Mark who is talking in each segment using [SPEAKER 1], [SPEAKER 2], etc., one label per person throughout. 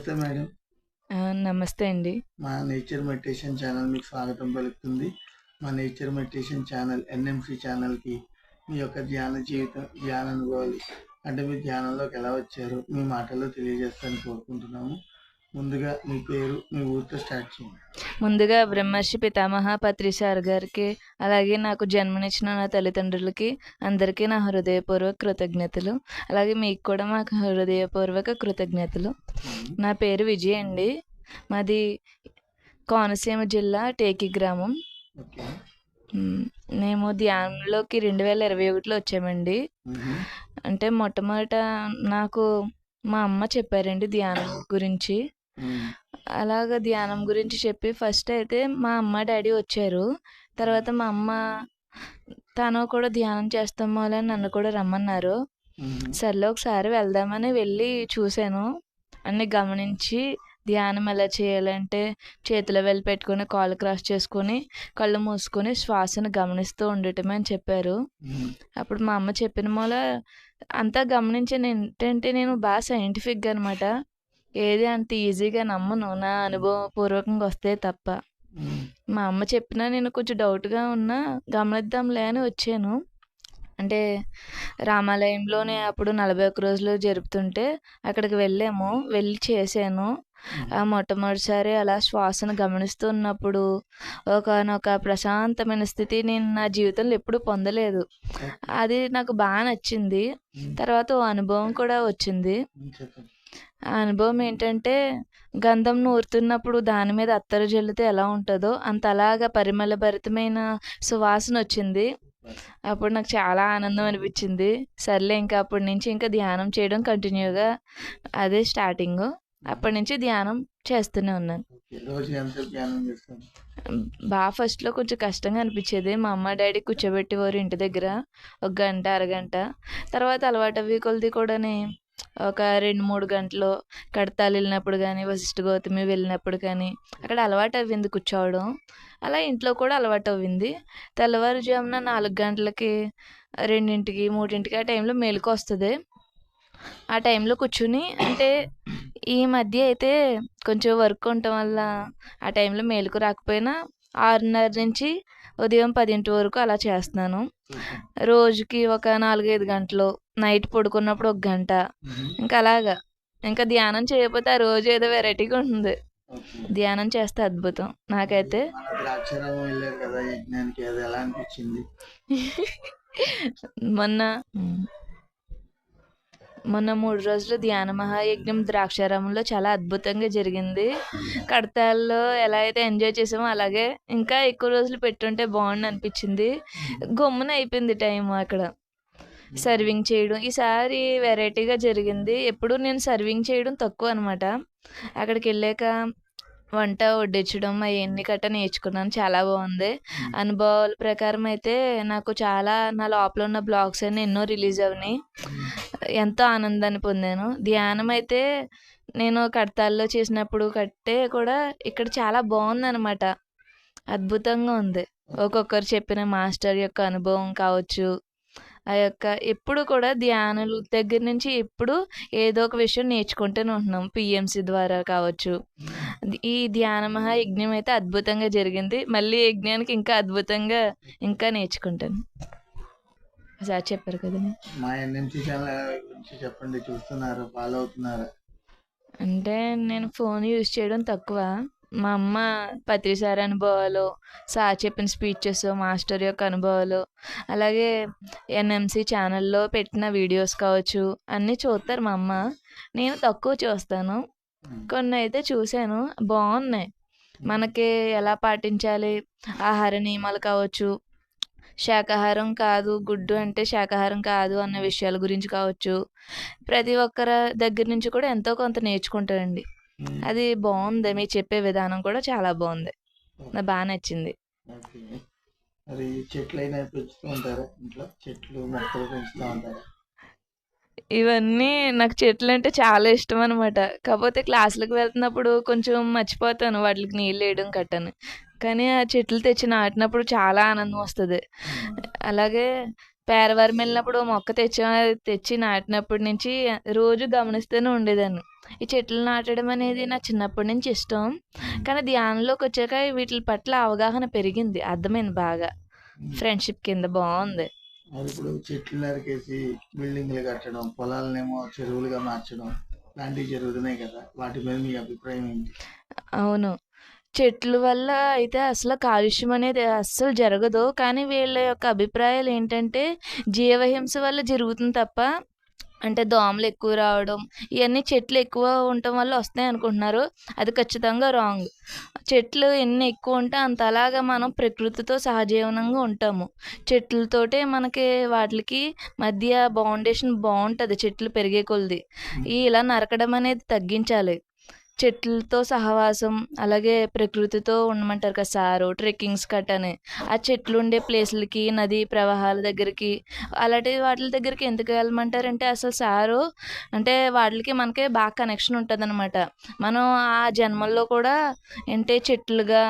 [SPEAKER 1] నమస్తే మేడం.
[SPEAKER 2] నమస్తే అండి.
[SPEAKER 1] మా నేచర్ మెడిటేషన్ ఛానల్ మీకు స్వాగతం పలుకుతుంది. మా నేచర్ మెడిటేషన్ ఛానల్ ఎన్ఎంసి ఛానల్కి మీ యొక్క ధ్యాన జీవితం ధ్యాన అనుభవాలు అంటే మీ ధ్యానంలోకి ఎలా వచ్చారు మీ మాటల్లో తెలియజేస్తారని కోరుకుంటున్నాము. ముందుగా మీ పేరు మీ ఊరితో స్టార్ట్ చేయండి.
[SPEAKER 2] ముందుగా బ్రహ్మర్షి పితామహ పత్రిసార్ గారికి అలాగే నాకు జన్మనిచ్చిన నా తల్లిదండ్రులకి అందరికీ నా హృదయపూర్వక కృతజ్ఞతలు. అలాగే మీకు కూడా మాకు హృదయపూర్వక కృతజ్ఞతలు. నా పేరు విజయ్ అండి. మాది కోనసీమ జిల్లా టేకి గ్రామం. మేము. ధ్యానంలోకి రెండు వేల ఇరవై ఒకటిలో వచ్చామండి. అంటే మొట్టమొదట నాకు మా అమ్మ చెప్పారండి ధ్యానం గురించి. అలాగ ధ్యానం గురించి చెప్పి ఫస్ట్ అయితే మా అమ్మ డాడీ వచ్చారు. తర్వాత మా అమ్మ తను కూడా ధ్యానం చేస్తామో అని నన్ను కూడా రమ్మన్నారు.
[SPEAKER 1] మ్మ్.
[SPEAKER 2] సర్లే ఒకసారి వెళ్దామని వెళ్ళి చూశాను. అన్ని గమనించి ధ్యానం ఎలా చేయాలంటే చేతిలో వెళ్ళి పెట్టుకొని కాళ్ళు క్రాస్ చేసుకొని కళ్ళు మూసుకొని శ్వాసను గమనిస్తూ ఉండటమే అని చెప్పారు. అప్పుడు మా అమ్మ చెప్పిన మూల అంతా గమనించాను ఏంటంటే నేను బాగా సైంటిఫిక్గా అనమాట ఏది అంత ఈజీగా నమ్మను. నా అనుభవపూర్వకంగా వస్తే తప్ప. మా అమ్మ చెప్పినా నేను కొంచెం డౌట్గా ఉన్నా గమనిద్దాంలే అని వచ్చాను. అంటే రామాలయంలోనే అప్పుడు నలభై ఒక్క రోజులు జరుపుతుంటే అక్కడికి వెళ్ళాము. వెళ్ళి చేశాను. ఆ మొట్టమొదటిసారి అలా శ్వాసను గమనిస్తున్నప్పుడు ఒకనొక ప్రశాంతమైన స్థితి నేను నా జీవితంలో ఎప్పుడూ పొందలేదు. అది నాకు బాగా నచ్చింది. తర్వాత ఓ అనుభవం కూడా వచ్చింది. ఆ అనుభవం ఏంటంటే గంధం నూరుతున్నప్పుడు దాని మీద అత్తరు జల్లితే ఎలా ఉంటుందో అంత అలాగా పరిమళ భరితమైన సువాసన వచ్చింది. అప్పుడు నాకు చాలా ఆనందం అనిపించింది. సర్లే ఇంకా అప్పటి నుంచి ఇంకా ధ్యానం చేయడం కంటిన్యూగా అదే స్టార్టింగ్. అప్పటి నుంచి ధ్యానం చేస్తూనే ఉన్నాను. బాగా ఫస్ట్లో కొంచెం కష్టంగా అనిపించేది. మా అమ్మ డాడీ కూర్చోబెట్టేవారు ఇంటి దగ్గర ఒక గంట అరగంట. తర్వాత అలవాటు అవి కొలది కూడాని ఒక రెండు మూడు గంటలు కడతాలు వెళ్ళినప్పుడు కానీ వశిష్ఠ గౌతమి వెళ్ళినప్పుడు కానీ అక్కడ అలవాటు అవ్వింది కూర్చోవడం. అలా ఇంట్లో కూడా అలవాటు అవ్వింది. తెల్లవారుజామున నాలుగు గంటలకి రెండింటికి మూడింటికి ఆ టైంలో మేలుకు వస్తుంది. ఆ టైంలో కూర్చుని అంటే ఈ మధ్య అయితే కొంచెం వర్క్ ఉండటం వల్ల ఆ టైంలో మేలుకు రాకపోయినా ఆరున్నర నుంచి ఉదయం పదింటి వరకు అలా చేస్తున్నాను. రోజుకి ఒక నాలుగైదు గంటలు నైట్ పడుకున్నప్పుడు ఒక గంట. ఇంకా అలాగా. ఇంకా ధ్యానం చేయకపోతే ఆ రోజు ఏదో వెరైటీగా ఉంటుంది. ధ్యానం చేస్తే అద్భుతం. నాకైతే
[SPEAKER 1] మన ద్రాక్షారామం వెళ్ళారు కదా యజ్ఞానికి అది ఎలా అనిపించింది
[SPEAKER 2] మొన్న మొన్న మూడు రోజులు ధ్యాన మహాయజ్ఞం ద్రాక్షారామంలో చాలా అద్భుతంగా జరిగింది. కడతాల్లో ఎలా అయితే ఎంజాయ్ చేసామో అలాగే ఇంకా ఎక్కువ రోజులు పెట్టుంటే బాగుండు అనిపించింది. గమ్మున అయిపోయింది టైం అక్కడ. సర్వింగ్ చేయడం ఈసారి వెరైటీగా జరిగింది. ఎప్పుడు నేను సర్వింగ్ చేయడం తక్కువ అనమాట అక్కడికి వెళ్ళాక వంట వడ్డించడం అవన్నీ గట్టా నేర్చుకున్నాను. చాలా బాగుంది అనుభవాల ప్రకారం అయితే నాకు చాలా నా లోపల ఉన్న బ్లాగ్స్ అన్ని ఎన్నో రిలీజ్ అయినాయి ఎంతో ఆనందాన్ని పొందాను. ధ్యానం అయితే నేను కడతాల్లో చేసినప్పుడు కట్టే కూడా ఇక్కడ చాలా బాగుందన్నమాట అద్భుతంగా ఉంది. ఒక్కొక్కరు చెప్పిన మాస్టర్ యొక్క అనుభవం కావచ్చు ఆ యొక్క ఎప్పుడు కూడా ధ్యానుల దగ్గర నుంచి ఎప్పుడు ఏదో ఒక విషయం నేర్చుకుంటూనే ఉంటున్నాం. పిఎంసి ద్వారా కావచ్చు. ఈ ధ్యాన మహా యజ్ఞం అయితే అద్భుతంగా జరిగింది. మళ్ళీ యజ్ఞానికి ఇంకా అద్భుతంగా ఇంకా నేర్చుకుంటాను. సార్ చెప్పారు కదా
[SPEAKER 1] మా ఎన్ఎంసి ఛానల్ గురించి చెప్పండి. చూస్తున్నారు ఫాలో అవుతున్నారు.
[SPEAKER 2] అంటే నేను ఫోన్ యూజ్ చేయడం తక్కువ. మా అమ్మ పత్రిసారి అనుభవాలు సార్ చెప్పిన స్పీచెస్ మాస్టర్ యొక్క అనుభవాలు అలాగే ఎన్ఎంసి ఛానల్లో పెట్టిన వీడియోస్ కావచ్చు అన్నీ చూస్తారు మా అమ్మ. నేను తక్కువ చూస్తాను. కొన్ని అయితే చూశాను. బాగున్నాయి. మనకి ఎలా పాటించాలి? ఆహార నియమాలు కావచ్చు శాకాహారం కాదు గుడ్డు అంటే శాకాహారం కాదు అన్న విషయాల గురించి కావచ్చు. ప్రతి ఒక్కరి దగ్గర నుంచి కూడా ఎంతో కొంత నేర్చుకుంటారండి. అది బాగుంది మీరు చెప్పే విధానం కూడా చాలా బాగుంది నాకు బాగా నచ్చింది.
[SPEAKER 1] ఓకే. మరి చెట్లు అయినా పెంచుతూ ఉంటారా ఇంట్లో? చెట్లు మొక్కలు పెంచుతూ ఉంటారా?
[SPEAKER 2] ఇవన్నీ నాకు చెట్లు అంటే చాలా ఇష్టం అనమాట కాకపోతే క్లాసులకు వెళ్తున్నప్పుడు కొంచెం మర్చిపోతాను. వాటికి నీళ్ళు వేయడం కట్టను. కానీ ఆ చెట్లు తెచ్చి నాటినప్పుడు చాలా ఆనందం వస్తుంది. అలాగే పేరవరం వెళ్ళినప్పుడు మొక్క తెచ్చా తెచ్చి నాటినప్పటి నుంచి రోజు గమనిస్తూనే ఉండేదాన్ని. ఈ చెట్లు నాటడం అనేది నా చిన్నప్పటి నుంచి ఇష్టం. కానీ ధ్యానంలోకి వచ్చాక వీటి పట్ల అవగాహన పెరిగింది. అర్థమైంది బాగా. ఫ్రెండ్షిప్ కింద బాగుంది
[SPEAKER 1] మరి ఇప్పుడు చెట్లు నరికేసి బిల్డింగ్లు కట్టడం పొలాలనేమో చెరువులుగా మార్చడం లాంటివి జరుగుతున్నాయి కదా. వాటి మీద మీ అభిప్రాయం ఏంటి?
[SPEAKER 2] అవును. చెట్ల వల్ల అయితే అసలు కాలుష్యం అనేది అస్సలు జరగదు. కానీ వీళ్ళ యొక్క అభిప్రాయాలు ఏంటంటే జీవహింస వల్ల జరుగుతుంది తప్ప అంటే దోమలు ఎక్కువ రావడం ఇవన్నీ చెట్లు ఎక్కువ ఉండటం వల్ల వస్తాయి అనుకుంటున్నారు. అది ఖచ్చితంగా రాంగ్. చెట్లు ఎన్ని ఎక్కువ ఉంటే అంత అలాగా మనం ప్రకృతితో సహజీవనంగా ఉంటాము. చెట్లతోటే మనకి వాటికి మధ్య బౌండేషన్ బాగుంటుంది చెట్లు పెరిగే కొలది. ఇలా నరకడం అనేది తగ్గించాలి. చెట్లతో సహవాసం అలాగే ప్రకృతితో ఉండమంటారు కదా సారు ట్రెక్కింగ్స్ కట్ అని. ఆ చెట్లు ఉండే ప్లేస్లకి నది ప్రవాహాల దగ్గరికి అలాంటి వాటి దగ్గరికి ఎందుకు వెళ్ళమంటారంటే అసలు సారు అంటే వాటికి మనకి బాగా కనెక్షన్ ఉంటుంది అనమాట మనం ఆ జన్మల్లో కూడా ఏంటే చెట్లుగా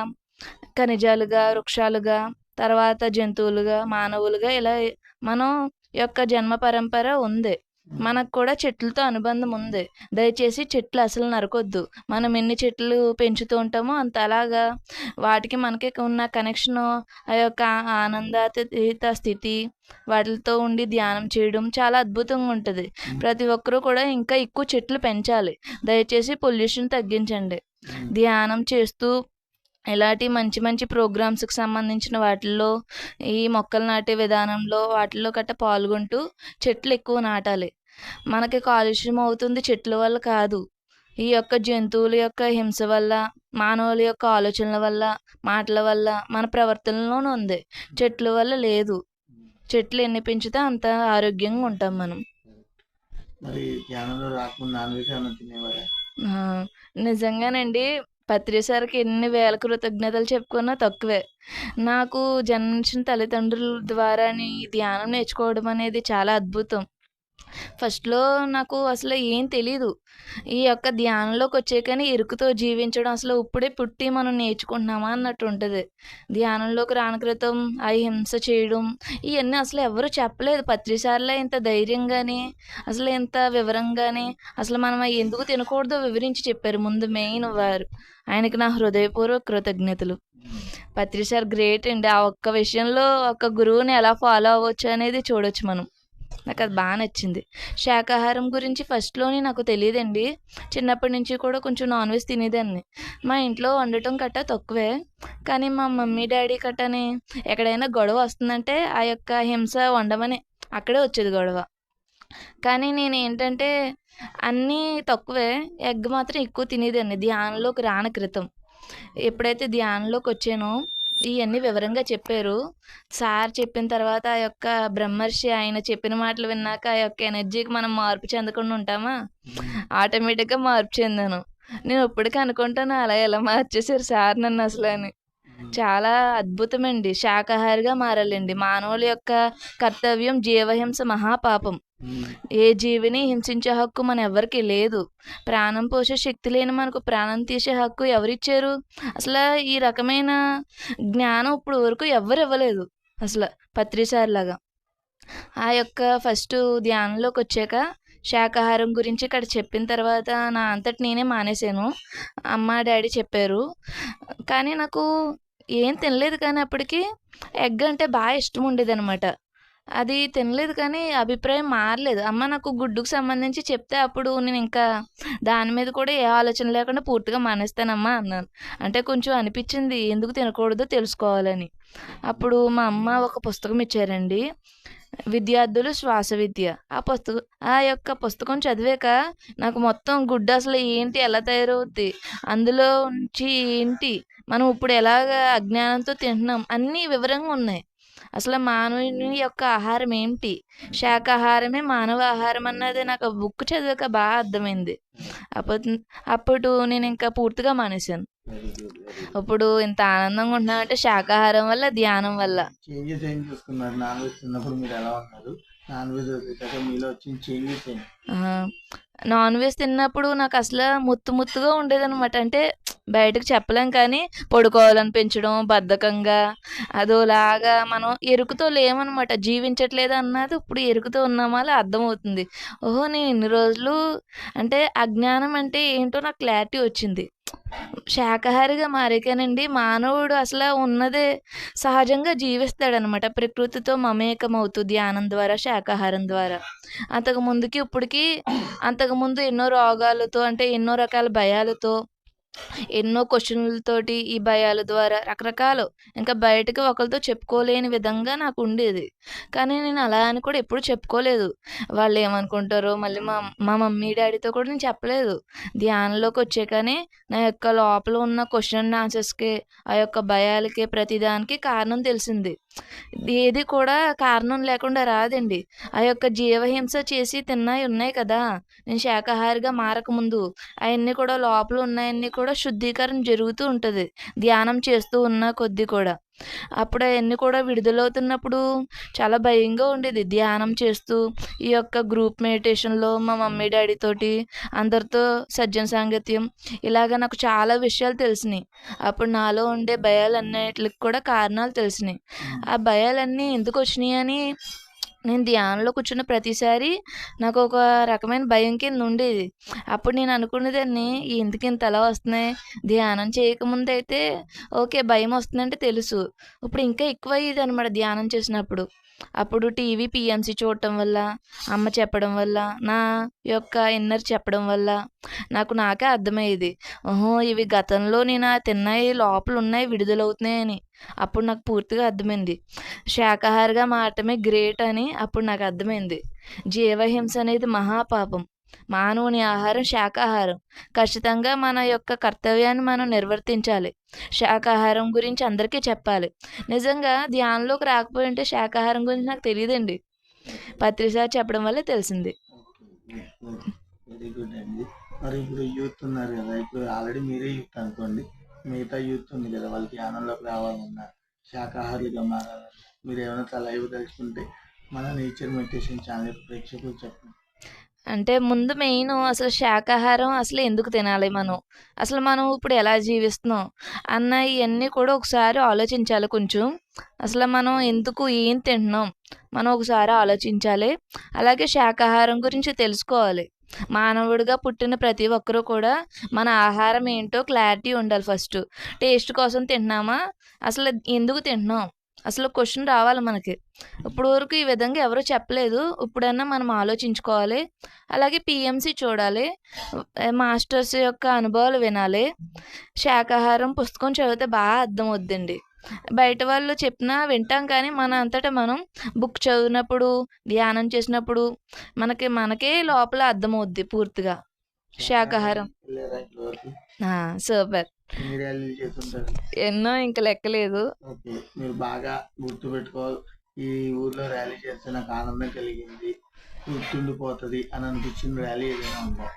[SPEAKER 2] ఖనిజాలుగా వృక్షాలుగా తర్వాత జంతువులుగా మానవులుగా ఇలా మనం యొక్క జన్మ పరంపర ఉంది. మనకు కూడా చెట్లతో అనుబంధం ఉంది. దయచేసి చెట్లు అసలు నరకొద్దు. మనం ఎన్ని చెట్లు పెంచుతూ ఉంటామో అంత అలాగా. వాటికి మనకి ఉన్న కనెక్షన్ ఆ యొక్క ఆనందాతీత స్థితి వాటితో ఉండి ధ్యానం చేయడం చాలా అద్భుతంగా ఉంటుంది. ప్రతి ఒక్కరూ కూడా ఇంకా ఎక్కువ చెట్లు పెంచాలి. దయచేసి పొల్యూషన్ తగ్గించండి. ధ్యానం చేస్తూ ఇలాంటి మంచి మంచి ప్రోగ్రామ్స్కి సంబంధించిన వాటిల్లో ఈ మొక్కలు నాటే విధానంలో వాటిల్లో గట్ట పాల్గొంటూ చెట్లు ఎక్కువ నాటాలి. మనకి కాలుష్యం అవుతుంది చెట్ల వల్ల కాదు. ఈ యొక్క జంతువుల యొక్క హింస వల్ల మానవుల యొక్క ఆలోచనల వల్ల మాటల వల్ల మన ప్రవర్తనలోనే ఉంది. చెట్ల వల్ల లేదు. చెట్లు ఎన్ని పెంచితే అంత ఆరోగ్యంగా ఉంటాం మనం.
[SPEAKER 1] మరి ధ్యానంలో రాకుండా నాన్ వెజ్ ఏమైనా తినేవారా?
[SPEAKER 2] ఆ, నిజంగానండి. పత్రిసారికి ఎన్ని వేల కృతజ్ఞతలు చెప్పుకున్నా తక్కువే. నాకు జన్మించిన తల్లిదండ్రుల ద్వారా ధ్యానం నేర్చుకోవడం అనేది చాలా అద్భుతం. ఫస్ట్లో నాకు అసలు ఏం తెలీదు. ఈ యొక్క ధ్యానంలోకి వచ్చే కానీ ఇరుకుతో జీవించడం అసలు ఇప్పుడే పుట్టి మనం నేర్చుకుంటున్నామా అన్నట్టు ఉంటుంది. ధ్యానంలోకి రాని క్రితం అహింస చేయడం ఇవన్నీ అసలు ఎవరు చెప్పలేదు. పత్రిసార్లే ఇంత ధైర్యంగాని అసలు ఇంత వివరంగాని అసలు మనం ఎందుకు తినకూడదో వివరించి చెప్పారు ముందు మెయిన్ వారు. ఆయనకి నా హృదయపూర్వక కృతజ్ఞతలు. పత్రిసార్ గ్రేట్ అండి. ఆ ఒక్క విషయంలో ఒక గురువుని ఎలా ఫాలో అవ్వచ్చు అనేది చూడొచ్చు మనం. నాకు అది బాగా నచ్చింది. శాకాహారం గురించి ఫస్ట్లోనే నాకు తెలియదండి. చిన్నప్పటి నుంచి కూడా కొంచెం నాన్ వెజ్ తినేదాన్ని. మా ఇంట్లో వండటం కట్ట తక్కువే. కానీ మా మమ్మీ డాడీ కట్టని ఎక్కడైనా గొడవ వస్తుందంటే ఆ యొక్క హింస వండమని అక్కడే వచ్చేది గొడవ. కానీ నేను ఏంటంటే అన్నీ తక్కువే. ఎగ్ మాత్రం ఎక్కువ తినేదాన్ని. ధ్యానంలోకి రాని క్రితం. ఎప్పుడైతే ధ్యానంలోకి వచ్చానో ఇవన్నీ వివరంగా చెప్పారు. సార్ చెప్పిన తర్వాత ఆ యొక్క బ్రహ్మర్షి ఆయన చెప్పిన మాటలు విన్నాక ఆ యొక్క ఎనర్జీకి మనం మార్పు చెందకుండా ఉంటామా? ఆటోమేటిక్గా మార్పు చెందాను. నేను ఇప్పటికీ అనుకుంటాను అలా ఎలా మార్చేశారు సార్ నన్ను అసలు అని. చాలా అద్భుతమండి. శాకాహారిగా మారాలండి. మానవుల యొక్క కర్తవ్యం జీవహింస మహాపాపం. ఏ జీవిని హింసించే హక్కు మన ఎవరికి లేదు. ప్రాణం పోసే శక్తి లేని మనకు ప్రాణం తీసే హక్కు ఎవరిచ్చారు? అసలు ఈ రకమైన జ్ఞానం ఇప్పుడు వరకు ఎవరు ఇవ్వలేదు అసలు పత్రిసార్ లాగా. ఆ యొక్క ఫస్ట్ ధ్యానంలోకి వచ్చాక శాకాహారం గురించి ఇక్కడ చెప్పిన తర్వాత నా అంతటి నేనే మానేశాను. అమ్మ డాడీ చెప్పారు. కానీ నాకు ఏం తినలేదు కానీ అప్పటికి ఎగ్ అంటే బాగా ఇష్టం ఉండేది అనమాట అది తినలేదు కానీ అభిప్రాయం మారలేదు. అమ్మ నాకు గుడ్డుకు సంబంధించి చెప్తే అప్పుడు నేను ఇంకా దాని మీద కూడా ఏ ఆలోచన లేకుండా పూర్తిగా మానేస్తానమ్మా అన్నాను. అంటే కొంచెం అనిపించింది ఎందుకు తినకూడదో తెలుసుకోవాలని. అప్పుడు మా అమ్మ ఒక పుస్తకం ఇచ్చారండి. విద్యార్థులు శ్వాస విద్య. ఆ పుస్తకం ఆ యొక్క పుస్తకం చదివాక నాకు మొత్తం గుడ్డు అసలు ఏంటి ఎలా తయారవుద్ది అందులో నుంచి ఏంటి మనం ఇప్పుడు ఎలాగ అజ్ఞానంతో తింటున్నాం అన్నీ వివరంగా ఉన్నాయి. అసలు మానవుని యొక్క ఆహారం ఏంటి? శాకాహారమే మానవ ఆహారం అన్నది నాకు ఆ బుక్ చదివాక బాగా అర్థమైంది. అప్పుడు అప్పుడు నేను ఇంకా పూర్తిగా మానేశాను. ఇప్పుడు ఇంత ఆనందంగా ఉంటున్నానంటే శాకాహారం వల్ల ధ్యానం వల్ల.
[SPEAKER 1] చేంజెస్ ఏం చూసుకున్నారు? నాన్ వెజ్ తిన్నప్పుడు మీరు ఎలా ఉన్నారు? నాన్ వెజ్ వదిలేసాక మీలో వచ్చిన చేంజెస్ ఏంటి
[SPEAKER 2] ఆ, నాన్ వెజ్ తిన్నప్పుడు నాకు అసలు ముత్తు ముత్తుగా ఉండేదనమాట అంటే బయటకు చెప్పలేం కానీ పడుకోవాలనిపించడం బద్ధకంగా అదోలాగా మనం ఎరుకుతో లేమనమాట. జీవించట్లేదు అన్నది ఇప్పుడు ఎరుకుతో ఉన్నామా అలా అర్థమవుతుంది. ఓహో నేను ఇన్ని రోజులు అంటే అజ్ఞానం అంటే ఏంటో నాకు క్లారిటీ వచ్చింది. శాకాహారిగా మారేకానండి. మానవుడు అసలు ఉన్నదే సహజంగా జీవిస్తాడనమాట. ప్రకృతితో మమేకం ధ్యానం ద్వారా శాకాహారం ద్వారా. అంతకు ముందుకి ఇప్పటికి అంతకు ముందు ఎన్నో రోగాలతో అంటే ఎన్నో రకాల భయాలతో ఎన్నో క్వశ్చన్లతోటి ఈ భయాల ద్వారా రకరకాలు. ఇంకా బయటకు ఒకరితో చెప్పుకోలేని విధంగా నాకు ఉండేది. కానీ నేను అలా అని కూడా ఎప్పుడు చెప్పుకోలేదు. వాళ్ళు ఏమనుకుంటారో మళ్ళీ మా మా మమ్మీ డాడీతో కూడా నేను చెప్పలేదు. ధ్యానంలోకి వచ్చే కానీ నా యొక్క లోపల ఉన్న క్వశ్చన్ ఆన్సర్స్కి ఆ యొక్క భయాలకి ప్రతిదానికి కారణం తెలిసింది. ఏది కూడా కారణం లేకుండా రాదండి. ఆ యొక్క జీవహింస చేసి తిన్నాయి ఉన్నాయి కదా. నేను శాకాహారిగా మారకముందు అవన్నీ కూడా లోపల ఉన్నాయన్నీ కూడా శుద్ధీకరణ జరుగుతూ ఉంటుంది. ధ్యానం చేస్తూ ఉన్న కొద్దీ కూడా. అప్పుడు అవన్నీ కూడా విడుదలవుతున్నప్పుడు చాలా భయంగా ఉండేది ధ్యానం చేస్తూ. ఈ యొక్క గ్రూప్ మెడిటేషన్లో మా మమ్మీ డాడీ తోటి అందరితో సజ్జన సాంగత్యం ఇలాగ నాకు చాలా విషయాలు తెలిసినాయి. అప్పుడు నాలో ఉండే భయాలన్నిటికి కూడా కారణాలు తెలిసినాయి. ఆ భయాలన్నీ ఎందుకు వచ్చినాయి అని నేను ధ్యానంలో కూర్చున్న ప్రతిసారి నాకు ఒక రకమైన భయం కింద ఉండేది అప్పుడు నేను అనుకునేదాన్ని ఎందుకు ఇంత అలా వస్తున్నాయి? ధ్యానం చేయకముందు అయితే ఓకే భయం వస్తుందంటే తెలుసు. ఇప్పుడు ఇంకా ఎక్కువ అయ్యేది అనమాట ధ్యానం చేసినప్పుడు. అప్పుడు టీవీ పిఎంసి చూడటం వల్ల అమ్మ చెప్పడం వల్ల నా యొక్క ఇన్నర్ చెప్పడం వల్ల నాకు నాకే అర్థమయ్యేది. ఓహో ఇవి గతంలో నేను ఆ తిన్నాయి లోపల ఉన్నాయి విడుదలవుతున్నాయని అప్పుడు నాకు పూర్తిగా అర్థమైంది. శాకాహారిగా మారటమే గ్రేట్ అని అప్పుడు నాకు అర్థమైంది. జీవహింస అనేది మహాపాపం. మానవుని ఆహారం శాకాహారం. ఖచ్చితంగా మన యొక్క కర్తవ్యాన్ని మనం నిర్వర్తించాలి. శాకాహారం గురించి అందరికీ చెప్పాలి. నిజంగా ధ్యానంలోకి రాకపోయి ఉంటే శాకాహారం గురించి నాకు తెలియదండి. పత్రిసారి చెప్పడం వల్ల తెలిసింది.
[SPEAKER 1] వెరీ గుడ్ అండి. మరి ఇప్పుడు యూత్ ఉన్నారు కదా ఇప్పుడు ఆల్రెడీ మీరే యూత్ అనుకోండి. మిగతా యూత్ ఉంది కదా వాళ్ళకి ధ్యానంలోకి రావాలన్నా శాకాహారులుగా మారాలన్నా మీరు ఏమైనా సలహా ఇవ్వదలుచుకుంటే మన నేచర్ మెడిటేషన్ ఛానల్ ప్రేక్షకులు చెప్పండి.
[SPEAKER 2] అంటే ముందు మెయిన్ అసలు శాకాహారం అసలు ఎందుకు తినాలి మనం? అసలు మనం ఇప్పుడు ఎలా జీవిస్తున్నాం? అన్న ఇవన్నీ కూడా ఒకసారి ఆలోచించాలి కొంచెం. అసలు మనం ఎందుకు ఏం తింటున్నాం? మనం ఒకసారి ఆలోచించాలి. అలాగే శాకాహారం గురించి తెలుసుకోవాలి. మానవుడిగా పుట్టిన ప్రతి ఒక్కరూ కూడా మన ఆహారం ఏంటో క్లారిటీ ఉండాలి ఫస్ట్. టేస్ట్ కోసం తింటున్నామా? అసలు ఎందుకు తింటున్నాం? అసలు క్వశ్చన్ రావాలి మనకి. ఇప్పుడు వరకు ఈ విధంగా ఎవరు చెప్పలేదు. ఇప్పుడైనా మనం ఆలోచించుకోవాలి. అలాగే పిఎంసి చూడాలి. మాస్టర్స్ యొక్క అనుభవాలు వినాలి. శాకాహారం పుస్తకం చదివితే బాగా అర్థం అవుద్దండి. బయట వాళ్ళు చెప్పినా వింటాం కానీ మన అంతటా మనం బుక్ చదివినప్పుడు ధ్యానం చేసినప్పుడు మనకి మనకే లోపల అర్థమవుద్ది పూర్తిగా. శాకాహారం సూపర్.
[SPEAKER 1] ఎన్ని ర్యాలీలు చేస్తుంటారు.
[SPEAKER 2] ఎన్నో ఇంక లెక్కలేదు.
[SPEAKER 1] ఓకే మీరు బాగా గుర్తుపెట్టుకోవాలి ఈ ఊర్లో ర్యాలీ చేస్తే నాకు ఆనందం కలిగింది గుర్తుండిపోతుంది అని అనిపించిన ర్యాలీ ఏదైనా ఉందా?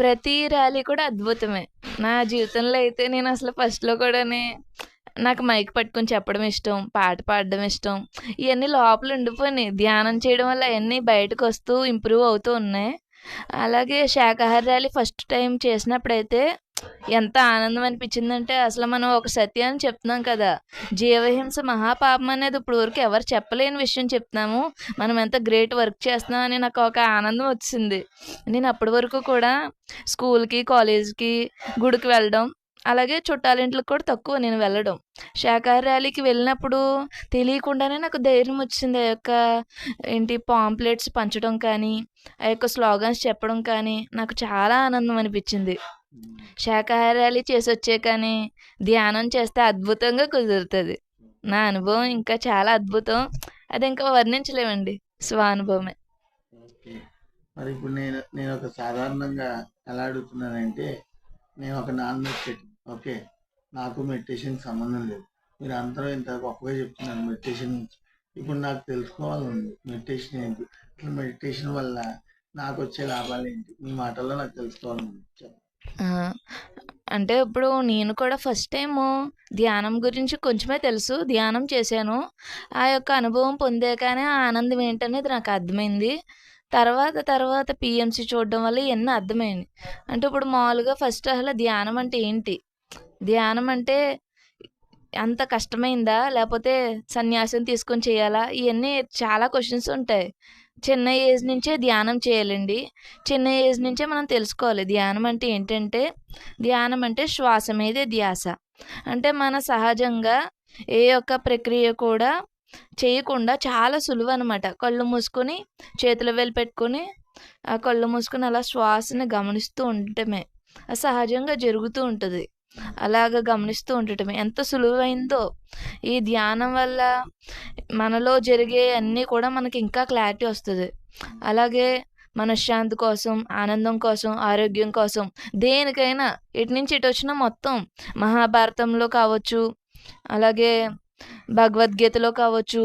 [SPEAKER 2] ప్రతి ర్యాలీ కూడా అద్భుతమే. నా జీవితంలో అయితే నేను అసలు ఫస్ట్లో కూడానే నాకు మైక్ పట్టుకొని చెప్పడం ఇష్టం పాట పాడడం ఇష్టం ఇవన్నీ లోపల ఉండిపోయినాయి. ధ్యానం చేయడం వల్ల అవన్నీ బయటకు వస్తూ ఇంప్రూవ్ అవుతూ ఉన్నాయి. అలాగే శాకాహార ర్యాలీ ఫస్ట్ టైం చేసినప్పుడైతే ఎంత ఆనందం అనిపించిందంటే అసలు మనం ఒక సత్యాన్ని చెప్తున్నాం కదా. జీవహింస మహాపాపం అనేది ఇప్పుడు వరకు ఎవరు చెప్పలేని విషయం చెప్తున్నాము. మనం ఎంత గ్రేట్ వర్క్ చేస్తున్నాం అని నాకు ఒక ఆనందం వచ్చింది నేను అప్పటి వరకు కూడా స్కూల్కి కాలేజ్కి గుడికి వెళ్ళడం అలాగే చుట్టాలింట్లకు కూడా తక్కువ నేను వెళ్ళడం. శాకాహార ర్యాలీకి వెళ్ళినప్పుడు తెలియకుండానే నాకు ధైర్యం వచ్చింది. ఆ యొక్క ఏంటి పాంప్లెట్స్ పంచడం కానీ ఆ యొక్క స్లోగన్స్ చెప్పడం కానీ నాకు చాలా ఆనందం అనిపించింది శాకాహారాలు చేసి వచ్చే కానీ ధ్యానం చేస్తే అద్భుతంగా కుదురుతుంది. నా అనుభవం ఇంకా చాలా అద్భుతం. అది ఇంకా వర్ణించలేమండి. స్వానుభవమే
[SPEAKER 1] ఓకే. మరి ఇప్పుడు నేను నేను ఒక సాధారణంగా ఎలా అడుగుతున్నానంటే నేను ఒక నాన్ మెడిటేట్ ఓకే. నాకు మెడిటేషన్ సంబంధం లేదు. మీరు అందరూ ఇంత గొప్పగా చెప్తున్నారు మెడిటేషన్ ఇప్పుడు నాకు తెలుసుకోవాలండి మెడిటేషన్ ఏంటి? అసలు మెడిటేషన్ వల్ల నాకు వచ్చే లాభాలు ఏంటి? మీ మాటల్లో నాకు తెలుసుకోవాలని చెప్పండి.
[SPEAKER 2] ఆ, అంటే ఇప్పుడు నేను కూడా ఫస్ట్ టైము ధ్యానం గురించి కొంచెమే తెలుసు. ధ్యానం చేశాను. ఆ యొక్క అనుభవం పొందాకనే ఆ ఆనందం ఏంటనేది నాకు అర్థమైంది. తర్వాత తర్వాత పిఎంసి చూడడం వల్ల ఇవన్నీ అర్థమైంది. అంటే ఇప్పుడు మామూలుగా ఫస్ట్ అసలు ధ్యానం అంటే ఏంటి? ధ్యానం అంటే అంత కష్టమైందా? లేకపోతే సన్యాసం తీసుకొని చేయాలా? ఇవన్నీ చాలా క్వశ్చన్స్ ఉంటాయి. చిన్న ఏజ్ నుంచే ధ్యానం చేయాలండి. చిన్న ఏజ్ నుంచే మనం తెలుసుకోవాలి. ధ్యానం అంటే ఏంటంటే ధ్యానం అంటే శ్వాస మీదే ధ్యాస. అంటే మన సహజంగా ఏ ఒక్క ప్రక్రియ కూడా చేయకుండా చాలా సులువు అనమాట కళ్ళు మూసుకొని చేతుల వేలు పెట్టుకొని ఆ కళ్ళు మూసుకొని అలా శ్వాసని గమనిస్తూ ఉండటమే. సహజంగా జరుగుతూ ఉంటుంది. అలాగ గమనిస్తూ ఉండటం ఎంత సులువైందో. ఈ ధ్యానం వల్ల మనలో జరిగే అన్నీ కూడా మనకి ఇంకా క్లారిటీ వస్తుంది. అలాగే మనశ్శాంతి కోసం ఆనందం కోసం ఆరోగ్యం కోసం దేనికైనా ఇటు నుంచి ఇటు వచ్చిన మొత్తం మహాభారతంలో కావచ్చు అలాగే భగవద్గీతలో కావచ్చు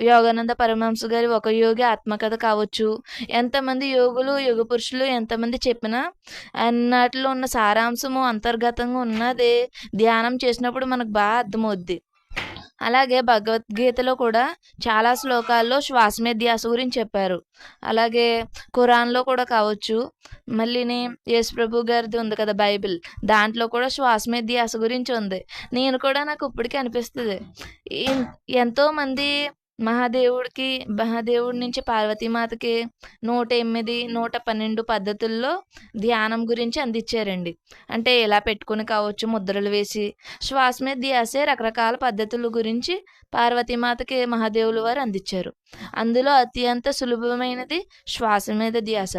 [SPEAKER 2] యోగానంద పరమహంస గారి ఒక యోగి ఆత్మకథ కావచ్చు. ఎంతమంది యోగులు యుగ పురుషులు ఎంతమంది చెప్పినా అన్నాటిలో ఉన్న సారాంశము అంతర్గతంగా ఉన్నదే ధ్యానం చేసినప్పుడు మనకు బాగా అర్థమవుద్ది. అలాగే భగవద్గీతలో కూడా చాలా శ్లోకాల్లో శ్వాస మీద ధ్యాస గురించి చెప్పారు. అలాగే ఖురాన్లో కూడా కావచ్చు. మళ్ళీని యేసు ప్రభు గారిది ఉంది కదా బైబిల్. దాంట్లో కూడా శ్వాస మీద ధ్యాస గురించి ఉంది. నేను కూడా నాకు ఇప్పటికీ అనిపిస్తుంది. ఎంతోమంది మహాదేవుడికి మహాదేవుడి నుంచి పార్వతీమాతకి నూట ఎనిమిది నూట పన్నెండు పద్ధతుల్లో ధ్యానం గురించి అందించారండి. అంటే ఎలా పెట్టుకుని కావచ్చు ముద్రలు వేసి శ్వాస మీద ధ్యాసే రకరకాల పద్ధతుల గురించి పార్వతీమాతకి మహాదేవులు వారు అందించారు. అందులో అత్యంత సులభమైనది శ్వాస మీద ధ్యాస.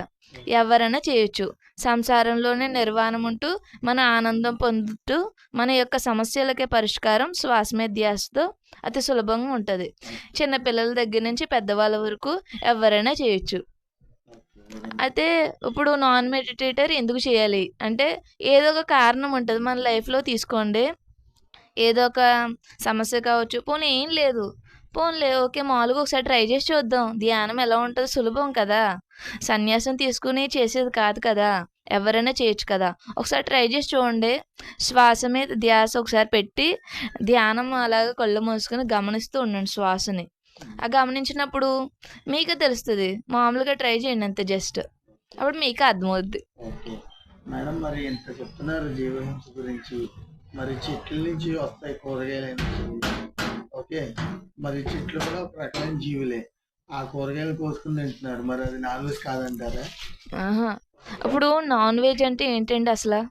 [SPEAKER 2] ఎవరైనా చేయొచ్చు. సంసారంలోనే నిర్వాణం ఉంటూ మన ఆనందం పొందుతూ మన యొక్క సమస్యలకే పరిష్కారం శ్వాసమే ధ్యాసతో అతి సులభంగా ఉంటుంది. చిన్నపిల్లల దగ్గర నుంచి పెద్దవాళ్ళ వరకు ఎవరైనా చేయొచ్చు. అయితే ఇప్పుడు నాన్ మెడిటేటర్ ఎందుకు చేయాలి? అంటే ఏదో ఒక కారణం ఉంటుంది మన లైఫ్లో తీసుకోండి. ఏదో ఒక సమస్య కావచ్చు పోనీ ఏం లేదు. పోన్లే ఓకే మామూలుగా ఒకసారి ట్రై చేసి చూద్దాం. ధ్యానం ఎలా ఉంటుంది సులభం కదా. సన్యాసం తీసుకుని చేసేది కాదు కదా. ఎవరైనా చేయొచ్చు కదా. ఒకసారి ట్రై చేసి చూడండి. శ్వాస మీద ధ్యాస ఒకసారి పెట్టి ధ్యానం అలాగే కళ్ళు మూసుకొని గమనిస్తూ ఉండండి శ్వాసని. ఆ గమనించినప్పుడు మీకు తెలుస్తుంది. మామూలుగా ట్రై చేయండి అంతే జస్ట్. అప్పుడు మీకు అర్థమవుద్ది.
[SPEAKER 1] మేడం మరి ఎంత చెప్తున్నారు జీవహింస గురించి. మరి చెట్ల నుంచి వస్తాయి కూరగాయలు ఓకే. మరి చెట్లు కూడా ఒక రకమైన జీవులే. ఆ కూరగాయలు కోసుకుని తింటున్నారు. మరి అది నాన్ వెజ్ కాదంటారా?
[SPEAKER 2] ఆహా. ఇప్పుడు నాన్ వెజ్ అంటే ఏంటండి అసలు?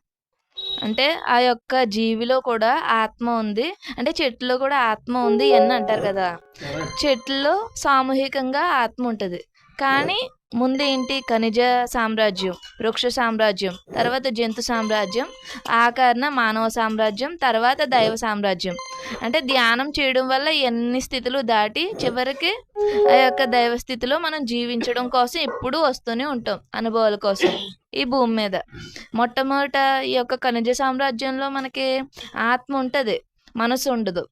[SPEAKER 2] అంటే ఆ యొక్క జీవిలో కూడా ఆత్మ ఉంది. అంటే చెట్టులో కూడా ఆత్మ ఉంది అని అంటారు కదా. చెట్లలో సామూహికంగా ఆత్మ ఉంటుంది. కానీ ముందు ఏంటి? ఖనిజ సామ్రాజ్యం వృక్ష సామ్రాజ్యం తర్వాత జంతు సామ్రాజ్యం ఆకరణ మానవ సామ్రాజ్యం తర్వాత దైవ సామ్రాజ్యం. అంటే ధ్యానం చేయడం వల్ల ఎన్ని స్థితులు దాటి చివరికి ఆ యొక్క దైవ స్థితిలో మనం జీవించడం కోసం ఎప్పుడూ వస్తూనే ఉంటాం అనుభవాల కోసం ఈ భూమి మీద. మొట్టమొదట ఈ యొక్క ఖనిజ సామ్రాజ్యంలో మనకి ఆత్మ ఉంటుంది మనసు ఉండదు.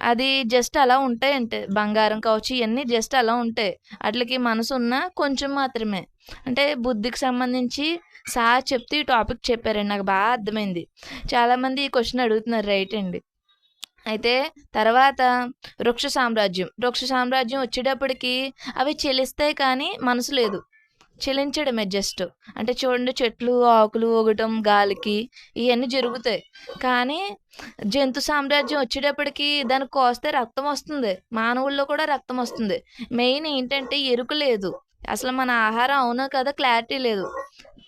[SPEAKER 2] అది జస్ట్ అలా ఉంటాయి అంటే బంగారం కావచ్చు ఇవన్నీ జస్ట్ అలా ఉంటాయి. వాటికి మనసు ఉన్నా కొంచెం మాత్రమే. అంటే బుద్ధికి సంబంధించి సార్ చెప్తే ఈ టాపిక్ చెప్పారండి నాకు బాగా అర్థమైంది. చాలామంది ఈ క్వశ్చన్ అడుగుతున్నారు రైట్ అండి. అయితే తర్వాత వృక్ష సామ్రాజ్యం. వృక్ష సామ్రాజ్యం వచ్చేటప్పటికి అవి చెలిస్తాయి కానీ మనసు లేదు. చెలించడమే జస్ట్. అంటే చూడండి చెట్లు ఆకులు ఊగటం గాలికి ఇవన్నీ జరుగుతాయి. కానీ జంతు సామ్రాజ్యం వచ్చేటప్పటికి దానికి కోస్తే రక్తం వస్తుంది. మానవుల్లో కూడా రక్తం వస్తుంది. మెయిన్ ఏంటంటే ఎరుకు లేదు. అసలు మన ఆహారం అవునో కదా క్లారిటీ లేదు.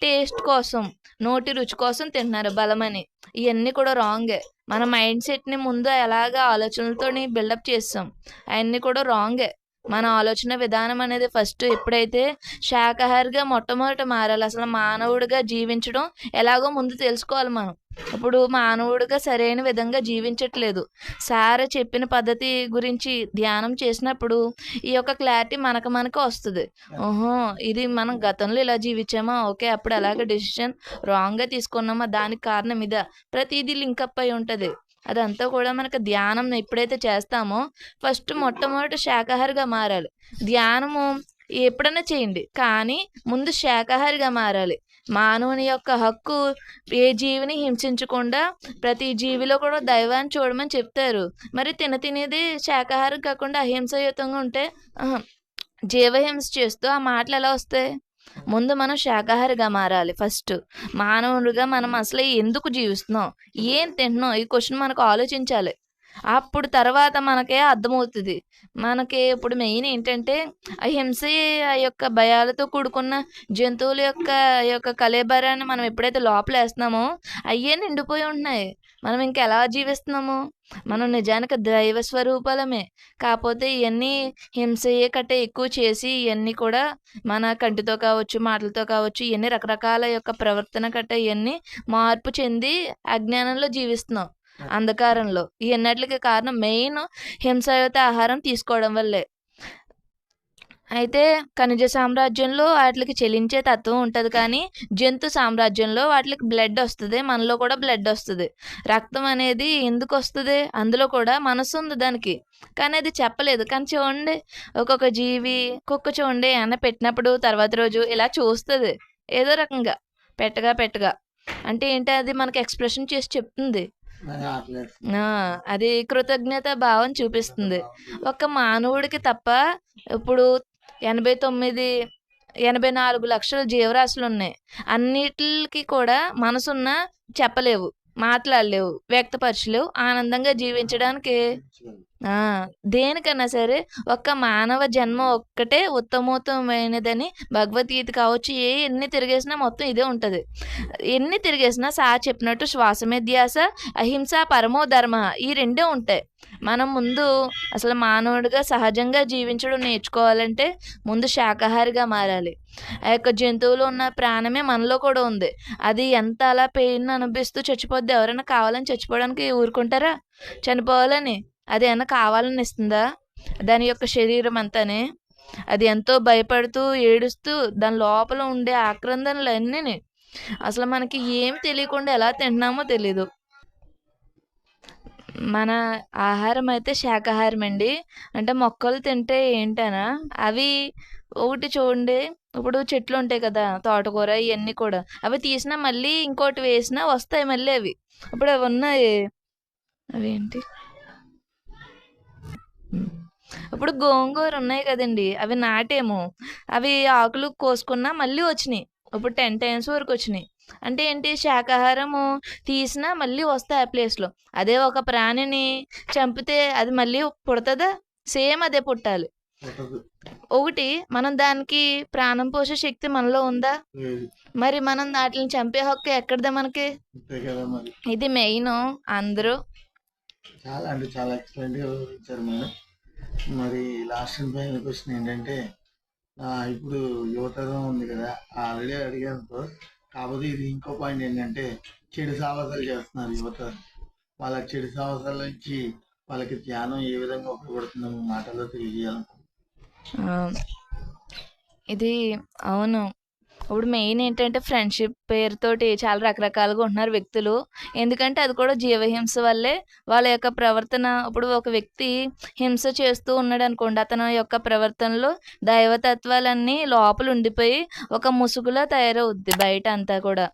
[SPEAKER 2] టేస్ట్ కోసం నోటి రుచి కోసం తింటున్నారు బలమని. ఇవన్నీ కూడా రాంగే. మన మైండ్ సెట్ని ముందు ఎలాగ ఆలోచనలతోని బిల్డప్ చేస్తాం. అవన్నీ కూడా రాంగే. మన ఆలోచన విధానం అనేది ఫస్ట్ ఎప్పుడైతే శాకాహారిగా మొట్టమొదట మారాలి అసలు మానవుడిగా జీవించడం ఎలాగో ముందు తెలుసుకోవాలి మనం. ఇప్పుడు మానవుడిగా సరైన విధంగా జీవించట్లేదు. సార్ చెప్పిన పద్ధతి గురించి ధ్యానం చేసినప్పుడు ఈ యొక్క క్లారిటీ మనకు మనకు వస్తుంది. ఓహో ఇది మనం గతంలో ఇలా జీవించామా? ఓకే అప్పుడు అలాగే డెసిషన్ రాంగ్గా తీసుకున్నామా? దానికి కారణం ఇదా? ప్రతిదీ లింకప్ అయి ఉంటుంది. అదంతా కూడా మనకు ధ్యానం ఎప్పుడైతే చేస్తామో ఫస్ట్ మొట్టమొదటి శాకాహారిగా మారాలి. ధ్యానము ఎప్పుడైనా చేయండి కానీ ముందు శాకాహారిగా మారాలి. మానవుని యొక్క హక్కు ఏ జీవిని హింసించకుండా ప్రతి జీవిలో కూడా దైవాన్ని చూడమని చెప్తారు. మరి తిన తినేది శాకాహారం కాకుండా అహింసాయుతంగా ఉంటే జీవహింస చేస్తూ ఆ మాటలు ఎలా వస్తాయి? ముందు మనం శాకాహారిగా మారాలి ఫస్ట్. మానవుడిగా మనం అసలు ఎందుకు జీవిస్తున్నాం? ఏం తింటున్నాం? ఈ క్వశ్చన్ మనకు ఆలోచించాలి. అప్పుడు తర్వాత మనకే అర్థమవుతుంది. మనకి ఇప్పుడు మెయిన్ ఏంటంటే ఆ హింస ఆ యొక్క భయాలతో కూడుకున్న జంతువుల యొక్క ఆ యొక్క కలేబరాన్ని మనం ఎప్పుడైతే లోపల వేస్తున్నామో అయ్యే నిండిపోయి ఉంటున్నాయి. మనం ఇంకా ఎలా జీవిస్తున్నాము? మనం నిజానికి దైవ స్వరూపాలమే. కాకపోతే ఇవన్నీ హింసయే కట్టే ఎక్కువ చేసి ఇవన్నీ కూడా మన కంటితో కావచ్చు మాటలతో కావచ్చు ఇవన్నీ రకరకాల యొక్క ప్రవర్తన కట్ట ఇవన్నీ మార్పు చెంది అజ్ఞానంలో జీవిస్తున్నాం. అంధకారంలో. ఇవన్నిటికి కారణం మెయిన్ హింసాయుత ఆహారం తీసుకోవడం వల్లే. అయితే ఖనిజ సామ్రాజ్యంలో వాటికి చెలించే తత్వం ఉంటుంది కానీ జంతు సామ్రాజ్యంలో వాటికి బ్లడ్ వస్తుంది మనలో కూడా బ్లడ్ వస్తుంది. రక్తం అనేది ఎందుకు వస్తుంది? అందులో కూడా మనసు ఉంది దానికి. కానీ అది చెప్పలేదు. కానీ చూడండి ఒక్కొక్క జీవి కుక్క చూడండి ఏమన్నా పెట్టినప్పుడు తర్వాత రోజు ఇలా చూస్తుంది. ఏదో రకంగా పెట్టగా పెట్టగా. అంటే ఏంటి అది మనకి ఎక్స్ప్రెషన్ చేసి చెప్తుంది. అది కృతజ్ఞత భావం చూపిస్తుంది. ఒక మానవుడికి తప్ప ఇప్పుడు ఎనభై తొమ్మిది ఎనభై నాలుగు లక్షల జీవరాశులు ఉన్నాయి. అన్నిటికి కూడా మనసున్న చెప్పలేవు మాట్లాడలేవు వ్యక్తపరచలేవు ఆనందంగా జీవించడానికి. ఆ! దేనికన్నా సరే ఒక్క మానవ జన్మ ఒక్కటే ఉత్తమోత్తమైనదని భగవద్గీత కావచ్చు ఏ ఎన్ని తిరిగేసినా మొత్తం ఇదే ఉంటుంది. ఎన్ని తిరిగేసినా సా చెప్పినట్టు శ్వాసమే ధ్యాస అహింస పరమో ధర్మ ఈ రెండే ఉంటాయి. మనం ముందు అసలు మానవుడిగా సహజంగా జీవించడం నేర్చుకోవాలంటే ముందు శాకాహారిగా మారాలి. ఆ యొక్క జంతువులో ఉన్న ప్రాణమే మనలో కూడా ఉంది. అది ఎంత అలా పెయిన్ అనిపిస్తూ చచ్చిపోద్ది ఎవరైనా కావాలని చచ్చిపోవడానికి ఊరుకుంటారా? చనిపోవాలని? అది ఏమన్నా కావాలని ఇస్తుందా? దాని యొక్క శరీరం అంతానే. అది ఎంతో భయపడుతూ ఏడుస్తూ దాని లోపల ఉండే ఆక్రందనలు అన్నీ అసలు మనకి ఏం తెలియకుండా ఎలా తింటున్నామో తెలీదు. మన ఆహారం అయితే శాకాహారం అండి అంటే మొక్కలు తింటే ఏంటనా? అవి ఒకటి చూడండి. ఇప్పుడు చెట్లు ఉంటాయి కదా తోటకూర ఇవన్నీ కూడా. అవి తీసినా మళ్ళీ ఇంకోటి వేసినా వస్తాయి మళ్ళీ అవి. ఇప్పుడు అవి ఉన్నాయి. అవి ఏంటి ఇప్పుడు గోంగూర ఉన్నాయి కదండి అవి నాటేమో. అవి ఆకులు కోసుకున్నా మళ్ళీ వచ్చినాయి. ఇప్పుడు టెన్ టైమ్స్ వరకు వచ్చినాయి. అంటే ఏంటి? శాకాహారము తీసినా మళ్ళీ వస్తాయి ఆ ప్లేస్లో. అదే ఒక ప్రాణిని చంపితే అది మళ్ళీ పుడుతుందా? సేమ్ అదే పుట్టాలి. ఒకటి మనం దానికి ప్రాణం పోసే శక్తి మనలో ఉందా? మరి మనం వాటిని చంపే హక్కు ఎక్కడిదా మనకి? ఇది మెయిన్ అందరూ.
[SPEAKER 1] చాలా అంటే చాలా ఎక్సలెంట్ మరి లాస్ట్ అండ్ ఫైనల్ క్వశ్చన్ ఏంటంటే ఆ, ఇప్పుడు యువతరం ఉంది కదా ఆల్రెడీ అడిగాను bro. కాకపోతే ఇది ఇంకో పాయింట్ ఏంటంటే చెడు సాహసాలు చేస్తున్నారు యువత. వాళ్ళ చెడు సాహసాల నుంచి వాళ్ళకి ధ్యానం ఏ విధంగా ఉపయోగపడుతుందో మాటల్లో తెలియజేయాలనుకుంటున్నాను.
[SPEAKER 2] ఇది అవును. ఇప్పుడు మెయిన్ ఏంటంటే ఫ్రెండ్షిప్ పేరుతోటి చాలా రకరకాలుగా ఉంటున్నారు వ్యక్తులు. ఎందుకంటే అది కూడా జీవహింస వల్లే వాళ్ళ యొక్క ప్రవర్తన. ఇప్పుడు ఒక వ్యక్తి హింస చేస్తూ ఉన్నాడు అనుకోండి అతని యొక్క ప్రవర్తనలో దైవతత్వాలన్నీ లోపల ఉండిపోయి ఒక ముసుగులా తయారవుద్ది బయట అంతా కూడా.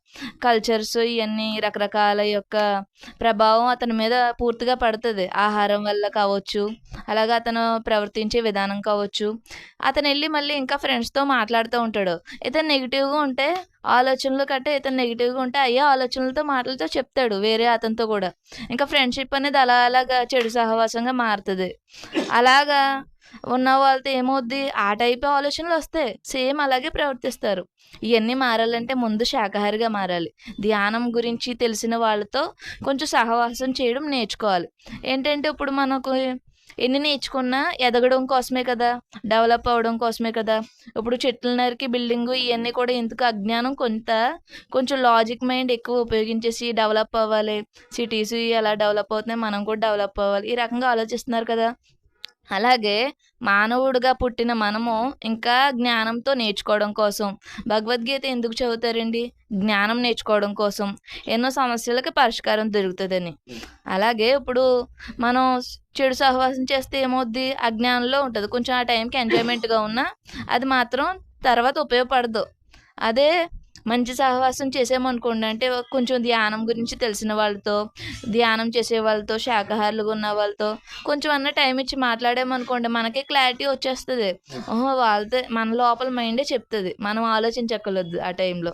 [SPEAKER 2] కల్చర్స్ ఇవన్నీ రకరకాల యొక్క ప్రభావం అతని మీద పూర్తిగా పడుతుంది. ఆహారం వల్ల కావచ్చు అలాగే అతను ప్రవర్తించే విధానం కావచ్చు. అతను వెళ్ళి మళ్ళీ ఇంకా ఫ్రెండ్స్తో మాట్లాడుతూ ఉంటాడు. ఇతను పాజిటివ్గా ఉంటే ఆలోచనలు కంటే ఇతను నెగిటివ్గా ఉంటే అయ్యే ఆలోచనలతో మాటలతో చెప్తాడు వేరే అతనితో కూడా. ఇంకా ఫ్రెండ్షిప్ అనేది అలా అలాగా చెడు సహవాసంగా మారుతుంది. అలాగా ఉన్న వాళ్ళతో ఏమవుద్ది? ఆ టైప్ ఆలోచనలు వస్తాయి. సేమ్ అలాగే ప్రవర్తిస్తారు. ఇవన్నీ మారాలంటే ముందు శాకాహారిగా మారాలి. ధ్యానం గురించి తెలిసిన వాళ్ళతో కొంచెం సహవాసం చేయడం నేర్చుకోవాలి. ఏంటంటే ఇప్పుడు మనకు ఎన్ని నేర్చుకున్నా ఎదగడం కోసమే కదా డెవలప్ అవ్వడం కోసమే కదా. ఇప్పుడు చెట్ల నరికి బిల్డింగ్ ఇవన్నీ కూడా ఎందుకు అజ్ఞానం? కొంత కొంచెం లాజిక్ మైండ్ ఎక్కువ ఉపయోగించేసి డెవలప్ అవ్వాలి. సిటీస్ ఎలా డెవలప్ అవుతున్నాయి మనం కూడా డెవలప్ అవ్వాలి. ఈ రకంగా ఆలోచిస్తున్నారు కదా. అలాగే మానవుడిగా పుట్టిన మనము ఇంకా జ్ఞానంతో నేర్చుకోవడం కోసం. భగవద్గీత ఎందుకు చదువుతారండి? జ్ఞానం నేర్చుకోవడం కోసం. ఎన్నో సమస్యలకి పరిష్కారం దొరుకుతుందని. అలాగే ఇప్పుడు మనం చెడు సహవాసం చేస్తే ఏమవుద్ది? అజ్ఞానంలో ఉంటుంది. కొంచెం ఆ టైంకి ఎంజాయ్మెంట్గా ఉన్నా అది మాత్రం తర్వాత ఉపయోగపడదు. అదే మంచి సహవాసం చేసామనుకోండి అంటే కొంచెం ధ్యానం గురించి తెలిసిన వాళ్ళతో ధ్యానం చేసే వాళ్ళతో శాకాహారులుగా ఉన్న వాళ్ళతో కొంచెం అన్న టైం ఇచ్చి మాట్లాడామనుకోండి మనకి క్లారిటీ వచ్చేస్తుంది. ఓహో వాళ్ళతో మన లోపల మైండే చెప్తుంది. మనం ఆలోచించక్కర్లేదు ఆ టైంలో.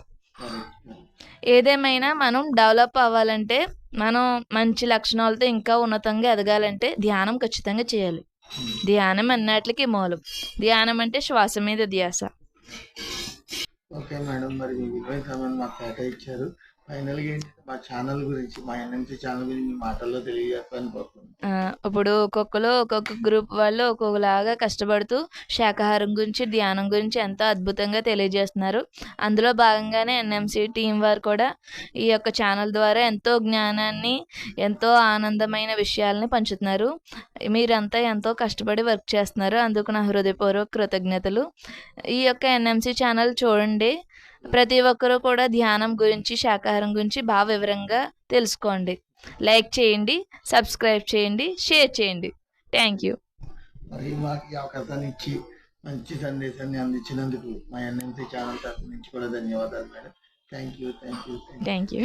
[SPEAKER 2] ఏదేమైనా మనం డెవలప్ అవ్వాలంటే మనం మంచి లక్షణాలతో ఇంకా ఉన్నతంగా ఎదగాలంటే ధ్యానం ఖచ్చితంగా చేయాలి. ధ్యానం అన్నట్లకి మూలం. ధ్యానం అంటే శ్వాస మీద ధ్యాస.
[SPEAKER 1] ఓకే మేడం మరి మీ విలువైన సమయాన్ని మాకు కేటాయించారు. ఫైనల్గా మా ఛానల్ గురించి మా ఎన్ఎంసీ ఛానల్ గురించి మీ మాటల్లో తెలియజేస్తాను
[SPEAKER 2] ఇప్పుడు ఒక్కొక్కరు ఒక్కొక్క గ్రూప్ వాళ్ళు ఒక్కొక్కలాగా కష్టపడుతూ శాకాహారం గురించి ధ్యానం గురించి ఎంతో అద్భుతంగా తెలియజేస్తున్నారు. అందులో భాగంగానే ఎన్ఎంసి టీం వారు కూడా ఈ యొక్క ఛానల్ ద్వారా ఎంతో జ్ఞానాన్ని ఎంతో ఆనందమైన విషయాలని పంచుతున్నారు. మీరంతా ఎంతో కష్టపడి వర్క్ చేస్తున్నారు. అందుకు నా హృదయపూర్వక కృతజ్ఞతలు. ఈ యొక్క ఎన్ఎంసి ఛానల్ చూడండి. ప్రతి ఒక్కరూ కూడా ధ్యానం గురించి శాకాహారం గురించి బాగా వివరంగా తెలుసుకోండి. లైక్ చేయండి సబ్స్క్రైబ్ చేయండి షేర్ చేయండి. Thank you.
[SPEAKER 1] మరి మాకు ఈ అవకాశాన్ని ఇచ్చి మంచి సందేశాన్ని అందించినందుకు మా ఎన్ఎంసీ ఛానల్ తరఫు నుంచి కూడా ధన్యవాదాలు madam. Thank you thank you.
[SPEAKER 2] Thank you.